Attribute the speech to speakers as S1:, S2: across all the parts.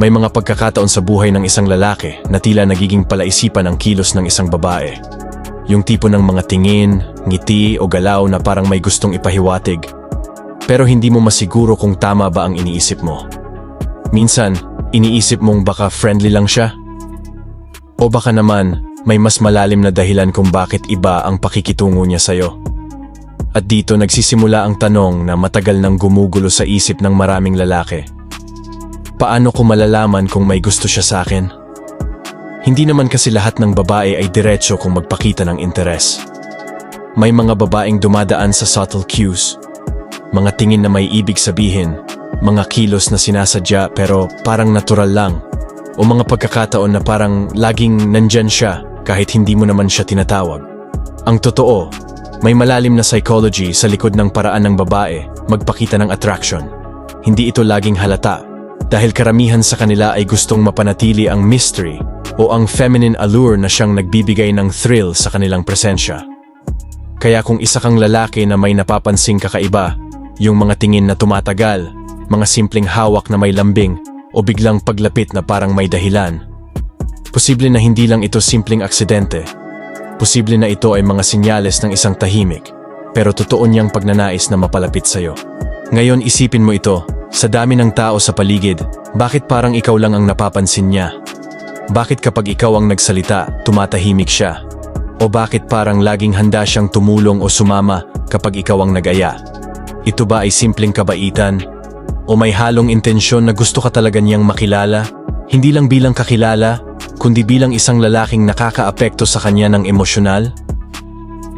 S1: May mga pagkakataon sa buhay ng isang lalaki na tila nagiging palaisipan ang kilos ng isang babae. Yung tipo ng mga tingin, ngiti o galaw na parang may gustong ipahiwatig. Pero hindi mo masiguro kung tama ba ang iniisip mo. Minsan, iniisip mong baka friendly lang siya. O baka naman, may mas malalim na dahilan kung bakit iba ang pakikitungo niya sa'yo. At dito nagsisimula ang tanong na matagal nang gumugulo sa isip ng maraming lalaki. Paano ko malalaman kung may gusto siya sa akin? Hindi naman kasi lahat ng babae ay diretsyo kung magpakita ng interes. May mga babaeng dumadaan sa subtle cues, mga tingin na may ibig sabihin, mga kilos na sinasadya pero parang natural lang, o mga pagkakataon na parang laging nandyan siya kahit hindi mo naman siya tinatawag. Ang totoo, may malalim na psychology sa likod ng paraan ng babae magpakita ng attraction. Hindi ito laging halata dahil karamihan sa kanila ay gustong mapanatili ang mystery o ang feminine allure na siyang nagbibigay ng thrill sa kanilang presensya. Kaya kung isa kang lalaki na may napapansing kakaiba, yung mga tingin na tumatagal, mga simpleng hawak na may lambing, o biglang paglapit na parang may dahilan. Posible na hindi lang ito simpleng aksidente. Posible na ito ay mga sinyales ng isang tahimik, pero totoo niyang pagnanais na mapalapit sa'yo. Ngayon isipin mo ito, sa dami ng tao sa paligid, bakit parang ikaw lang ang napapansin niya? Bakit kapag ikaw ang nagsalita, tumatahimik siya? O bakit parang laging handa siyang tumulong o sumama kapag ikaw ang nag-aya? Ito ba ay simpleng kabaitan? O may halong intensyon na gusto ka talaga niyang makilala? Hindi lang bilang kakilala, kundi bilang isang lalaking nakakaapekto sa kanya ng emosyonal?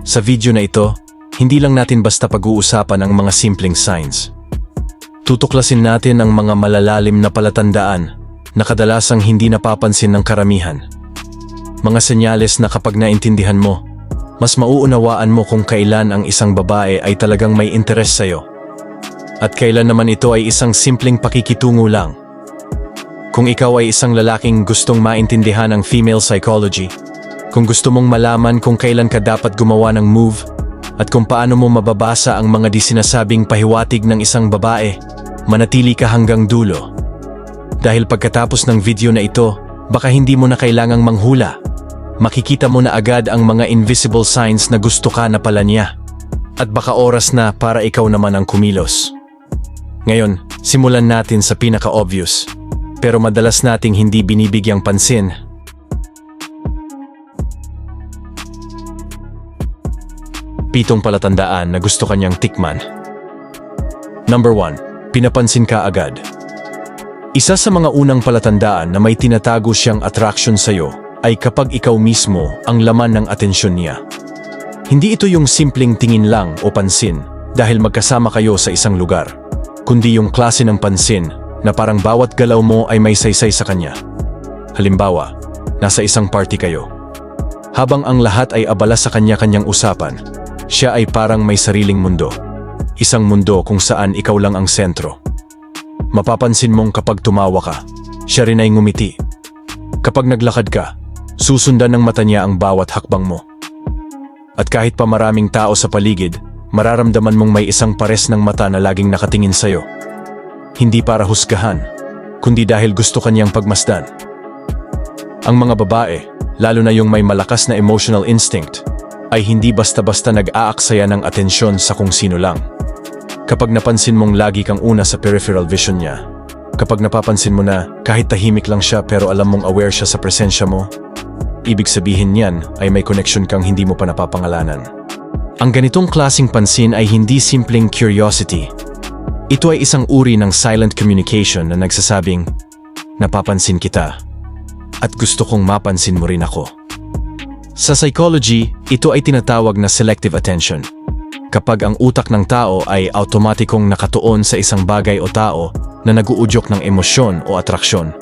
S1: Sa video na ito, hindi lang natin basta pag-uusapan ang mga simpleng signs. Tutuklasin natin ang mga malalalim na palatandaan na kadalasang hindi napapansin ng karamihan. Mga senyales na kapag naintindihan mo, mas mauunawaan mo kung kailan ang isang babae ay talagang may interes sa'yo. At kailan naman ito ay isang simpleng pakikitungo lang. Kung ikaw ay isang lalaking gustong maintindihan ang female psychology, kung gusto mong malaman kung kailan ka dapat gumawa ng move, at kung paano mo mababasa ang mga di sinasabing pahiwatig ng isang babae, manatili ka hanggang dulo. Dahil pagkatapos ng video na ito, baka hindi mo na kailangang manghula. Makikita mo na agad ang mga invisible signs na gusto ka na pala niya. At baka oras na para ikaw naman ang kumilos. Ngayon, simulan natin sa pinaka-obvious. Pero madalas nating hindi binibigyang pansin. Pitong palatandaan na gusto kanyang tikman. Number 1. Pinapansin ka agad. Isa sa mga unang palatandaan na may tinatago siyang attraction sa'yo ay kapag ikaw mismo ang laman ng atensyon niya. Hindi ito yung simpleng tingin lang o pansin dahil magkasama kayo sa isang lugar, kundi yung klase ng pansin na parang bawat galaw mo ay may saysay sa kanya. Halimbawa, nasa isang party kayo. Habang ang lahat ay abala sa kanya-kanyang usapan, siya ay parang may sariling mundo. Isang mundo kung saan ikaw lang ang sentro. Mapapansin mong kapag tumawa ka, siya rin ay ngumiti. Kapag naglakad ka, susundan ng mata niya ang bawat hakbang mo. At kahit pa maraming tao sa paligid, mararamdaman mong may isang pares ng mata na laging nakatingin sa'yo. Hindi para husgahan, kundi dahil gusto kanyang pagmasdan. Ang mga babae, lalo na yung may malakas na emotional instinct, ay hindi basta-basta nag-aaksaya ng atensyon sa kung sino lang. Kapag napansin mong lagi kang una sa peripheral vision niya, kapag napapansin mo na kahit tahimik lang siya pero alam mong aware siya sa presensya mo, ibig sabihin niyan ay may connection kang hindi mo pa napapangalanan. Ang ganitong klasing pansin ay hindi simpleng curiosity. Ito ay isang uri ng silent communication na nagsasabing, napapansin kita at gusto kong mapansin mo rin ako. Sa psychology, ito ay tinatawag na selective attention. Kapag ang utak ng tao ay automatikong nakatuon sa isang bagay o tao na naguudyok ng emosyon o atraksyon.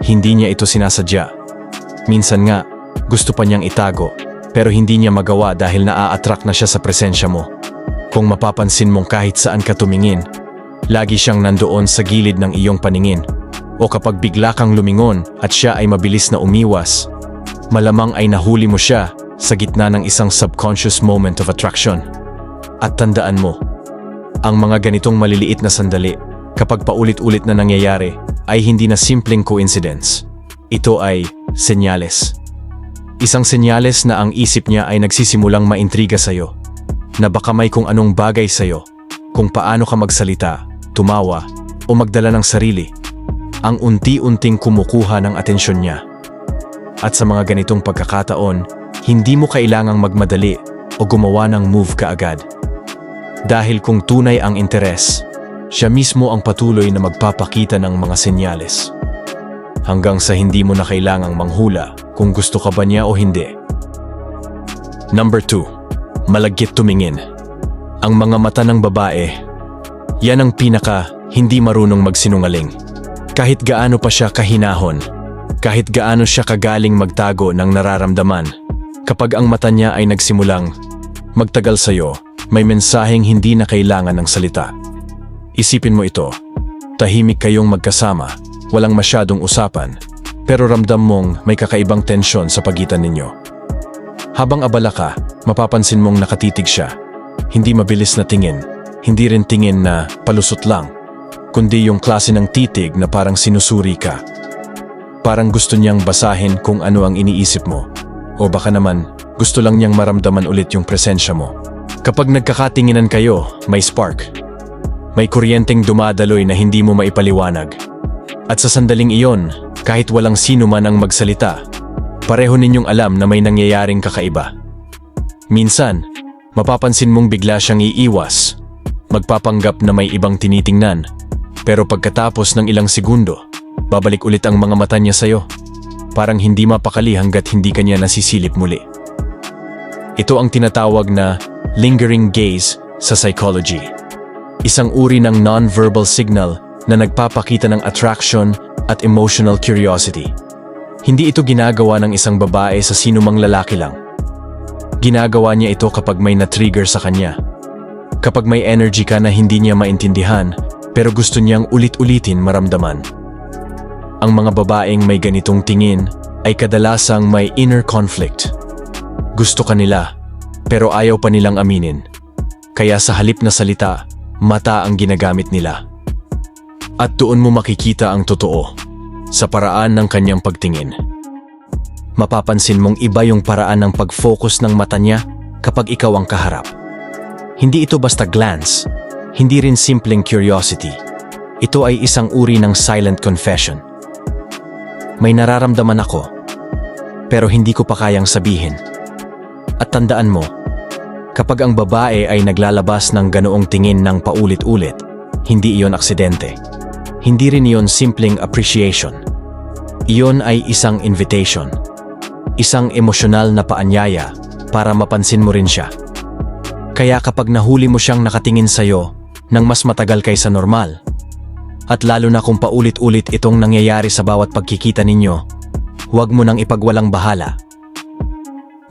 S1: Hindi niya ito sinasadya. Minsan nga, gusto pa niyang itago, pero hindi niya magawa dahil naa-attract na siya sa presensya mo. Kung mapapansin mong kahit saan ka tumingin, lagi siyang nandoon sa gilid ng iyong paningin. O kapag bigla kang lumingon at siya ay mabilis na umiwas, malamang ay nahuli mo siya sa gitna ng isang subconscious moment of attraction. At tandaan mo, ang mga ganitong maliliit na sandali, kapag paulit-ulit na nangyayari, ay hindi na simpleng coincidence. Ito ay senyales. Isang senyales na ang isip niya ay nagsisimulang maintriga sa'yo. Na baka may kung anong bagay sa'yo. Kung paano ka magsalita, tumawa, o magdala ng sarili. Ang unti-unting kumukuha ng atensyon niya. At sa mga ganitong pagkakataon, hindi mo kailangang magmadali o gumawa ng move kaagad. Dahil kung tunay ang interes, siya mismo ang patuloy na magpapakita ng mga senyales. Hanggang sa hindi mo na kailangang manghula kung gusto ka ba niya o hindi. Number 2. Malagkit tumingin. Ang mga mata ng babae, yan ang pinaka hindi marunong magsinungaling. Kahit gaano pa siya kahinahon, kahit gaano siya kagaling magtago ng nararamdaman, kapag ang mata niya ay nagsimulang magtagal sa'yo, may mensaheng hindi na kailangan ng salita. Isipin mo ito, tahimik kayong magkasama, walang masyadong usapan, pero ramdam mong may kakaibang tensyon sa pagitan ninyo. Habang abala ka, mapapansin mong nakatitig siya. Hindi mabilis na tingin, hindi rin tingin na palusot lang, kundi yung klase ng titig na parang sinusuri ka. Parang gusto niyang basahin kung ano ang iniisip mo. O baka naman, gusto lang niyang maramdaman ulit yung presensya mo. Kapag nagkakatinginan kayo, may spark. May kuryenteng dumadaloy na hindi mo maipaliwanag. At sa sandaling iyon, kahit walang sino man ang magsalita, pareho ninyong alam na may nangyayaring kakaiba. Minsan, mapapansin mong bigla siyang iiwas, magpapanggap na may ibang tinitingnan, pero pagkatapos ng ilang segundo, babalik ulit ang mga mata niya sa'yo. Parang hindi mapakali hanggat hindi kanya nasisilip muli. Ito ang tinatawag na lingering gaze sa psychology. Isang uri ng non-verbal signal na nagpapakita ng attraction at emotional curiosity. Hindi ito ginagawa ng isang babae sa sinumang lalaki lang. Ginagawa niya ito kapag may na-trigger sa kanya. Kapag may energy ka na hindi niya maintindihan, pero gusto niyang ulit-ulitin maramdaman. Ang mga babaeng may ganitong tingin ay kadalasang may inner conflict. Gusto ka nila, pero ayaw pa nilang aminin. Kaya sa halip na salita, mata ang ginagamit nila. At doon mo makikita ang totoo, sa paraan ng kanyang pagtingin. Mapapansin mong iba yung paraan ng pag-focus ng mata niya kapag ikaw ang kaharap. Hindi ito basta glance, hindi rin simpleng curiosity. Ito ay isang uri ng silent confession. May nararamdaman ako, pero hindi ko pa kayang sabihin. At tandaan mo, kapag ang babae ay naglalabas ng ganoong tingin ng paulit-ulit, hindi iyon aksidente. Hindi rin iyon simpleng appreciation. Iyon ay isang invitation. Isang emosyonal na paanyaya para mapansin mo rin siya. Kaya kapag nahuli mo siyang nakatingin sa'yo ng mas matagal kaysa normal, at lalo na kung paulit-ulit itong nangyayari sa bawat pagkikita ninyo, huwag mo nang ipagwalang bahala.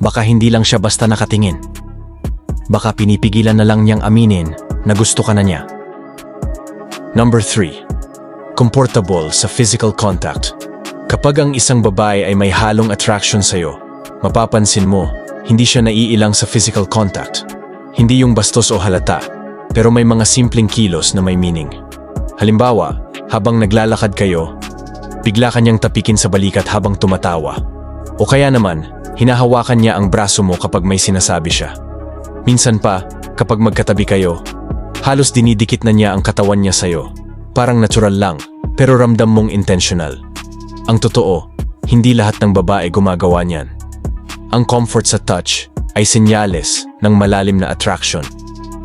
S1: Baka hindi lang siya basta nakatingin. Baka pinipigilan na lang niyang aminin na gusto ka na niya. Number 3. Comfortable sa physical contact. Kapag ang isang babae ay may halong attraction sa'yo, mapapansin mo, hindi siya naiilang sa physical contact. Hindi yung bastos o halata, pero may mga simpleng kilos na may meaning. Halimbawa, habang naglalakad kayo, bigla kanyang tapikin sa balikat habang tumatawa. O kaya naman, hinahawakan niya ang braso mo kapag may sinasabi siya. Minsan pa, kapag magkatabi kayo, halos dinidikit na niya ang katawan niya sa'yo. Parang natural lang, pero ramdam mong intentional. Ang totoo, hindi lahat ng babae gumagawa niyan. Ang comfort sa touch ay senyales ng malalim na attraction.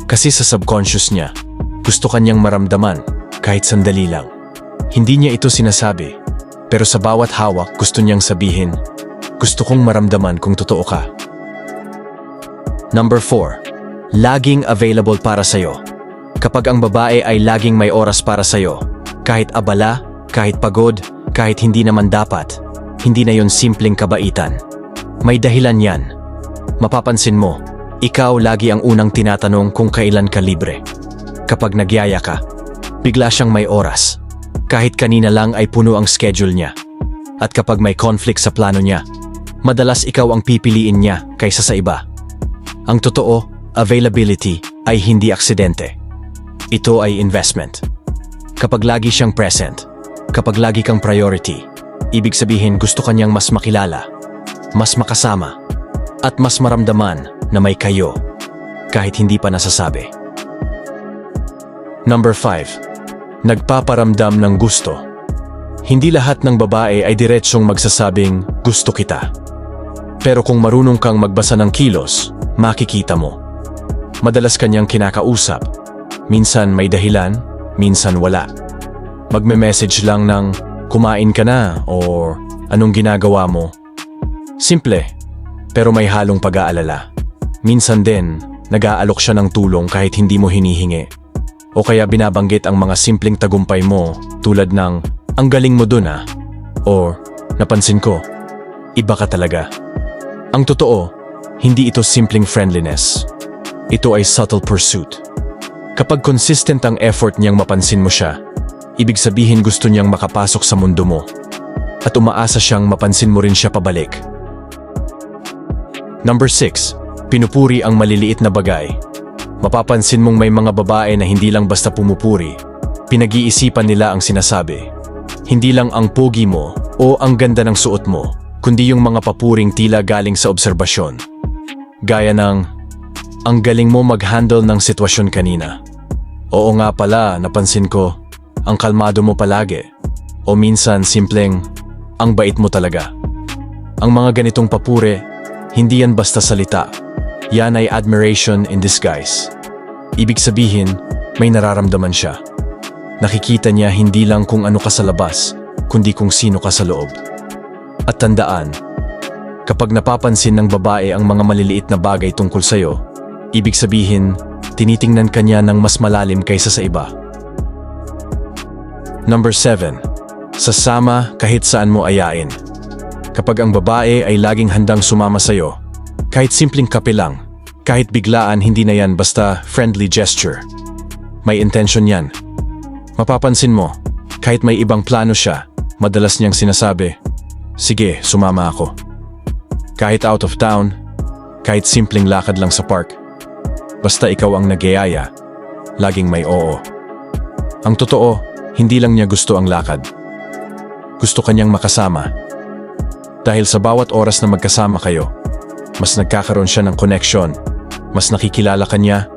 S1: Kasi sa subconscious niya, gusto kanyang maramdaman kahit sandali lang. Hindi niya ito sinasabi, pero sa bawat hawak gusto niyang sabihin, gusto kong maramdaman kung totoo ka. Number 4. Laging available para sa'yo. Kapag ang babae ay laging may oras para sa'yo, kahit abala, kahit pagod, kahit hindi naman dapat, hindi na yon simpleng kabaitan. May dahilan yan. Mapapansin mo, ikaw lagi ang unang tinatanong kung kailan ka libre. Kapag nagyaya ka, bigla siyang may oras. Kahit kanina lang ay puno ang schedule niya. At kapag may conflict sa plano niya, madalas ikaw ang pipiliin niya kaysa sa iba. Ang totoo, availability ay hindi aksidente. Ito ay investment. Kapag lagi siyang present, kapag lagi kang priority, ibig sabihin gusto kanyang mas makilala, mas makasama, at mas maramdaman na may kayo kahit hindi pa nasasabi. Number 5. Nagpaparamdam ng gusto. Hindi lahat ng babae ay diretsyong magsasabing gusto kita. Pero kung marunong kang magbasa ng kilos, makikita mo. Madalas kanyang kinakausap. Minsan may dahilan, minsan wala. Magme-message lang ng kumain ka na or anong ginagawa mo. Simple, pero may halong pag-aalala. Minsan din, nag-aalok siya ng tulong kahit hindi mo hinihingi. O kaya binabanggit ang mga simpleng tagumpay mo tulad ng ang galing mo dun ah. Or napansin ko, iba ka talaga. Ang totoo, hindi ito simpleng friendliness. Ito ay subtle pursuit. Kapag consistent ang effort niyang mapansin mo siya, ibig sabihin gusto niyang makapasok sa mundo mo. At umaasa siyang mapansin mo rin siya pabalik. Number 6. Pinupuri ang maliliit na bagay. Mapapansin mong may mga babae na hindi lang basta pumupuri. Pinag-iisipan nila ang sinasabi. Hindi lang ang pogi mo o ang ganda ng suot mo, kundi yung mga papuring tila galing sa obserbasyon. Gaya ng, ang galing mo mag-handle ng sitwasyon kanina. Oo nga pala, napansin ko, ang kalmado mo palagi. O minsan simpleng, ang bait mo talaga. Ang mga ganitong papure, hindi yan basta salita. Yan ay admiration in disguise. Ibig sabihin, may nararamdaman siya. Nakikita niya hindi lang kung ano ka sa labas, kundi kung sino ka sa loob. At tandaan, kapag napapansin ng babae ang mga maliliit na bagay tungkol sa'yo, ibig sabihin, tinitingnan ka niya ng mas malalim kaysa sa iba. Number 7. Sasama kahit saan mo ayain. Kapag ang babae ay laging handang sumama sa'yo, kahit simpleng kape lang, kahit biglaan hindi na yan basta friendly gesture. May intention yan. Mapapansin mo, kahit may ibang plano siya, madalas niyang sinasabi, Sige, sumama ako. Kahit out of town, kahit simpleng lakad lang sa park, basta ikaw ang nagyayaya, laging may oo. Ang totoo, hindi lang niya gusto ang lakad. Gusto kanyang makasama. Dahil sa bawat oras na magkasama kayo, mas nagkakaroon siya ng connection, mas nakikilala ka niya,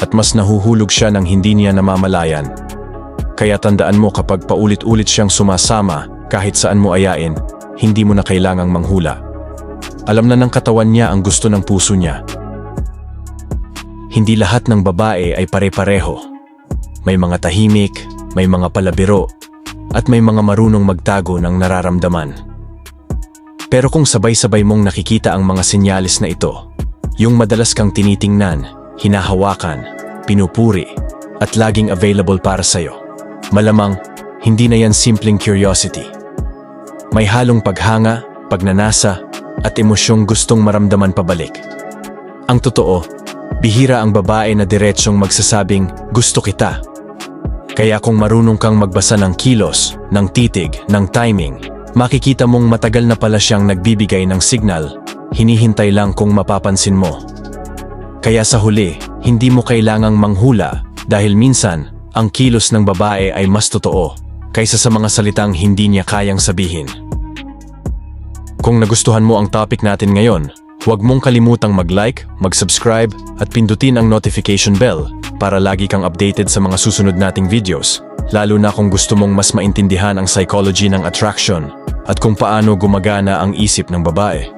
S1: at mas nahuhulog siya ng hindi niya namamalayan. Kaya tandaan mo kapag paulit-ulit siyang sumasama kahit saan mo ayain, hindi mo na kailangang manghula. Alam na ng katawan niya ang gusto ng puso niya. Hindi lahat ng babae ay pare-pareho. May mga tahimik, may mga palabiro, at may mga marunong magtago ng nararamdaman. Pero kung sabay-sabay mong nakikita ang mga sinyalis na ito, yung madalas kang tinitingnan, hinahawakan, pinupuri, at laging available para sa'yo, malamang hindi na yan simpleng curiosity. May halong paghanga, pagnanasa, at emosyong gustong maramdaman pabalik. Ang totoo, bihira ang babae na diretsyong magsasabing gusto kita. Kaya kung marunong kang magbasa ng kilos, ng titig, ng timing, makikita mong matagal na pala siyang nagbibigay ng signal, hinihintay lang kung mapapansin mo. Kaya sa huli, hindi mo kailangang manghula dahil minsan, ang kilos ng babae ay mas totoo kaysa sa mga salitang hindi niya kayang sabihin. Kung nagustuhan mo ang topic natin ngayon, huwag mong kalimutang mag-like, mag-subscribe at pindutin ang notification bell para lagi kang updated sa mga susunod nating videos, lalo na kung gusto mong mas maintindihan ang psychology ng attraction at kung paano gumagana ang isip ng babae.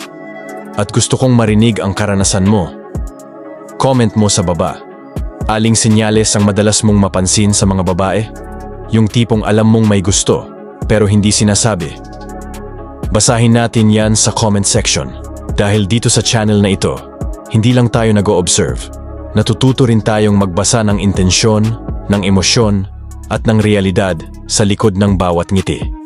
S1: At gusto kong marinig ang karanasan mo. Comment mo sa baba. Aling senyales ang madalas mong mapansin sa mga babae? Yung tipong alam mong may gusto, pero hindi sinasabi. Basahin natin yan sa comment section. Dahil dito sa channel na ito, hindi lang tayo nag-o-observe. Natututo rin tayong magbasa ng intensyon, ng emosyon, at ng realidad sa likod ng bawat ngiti.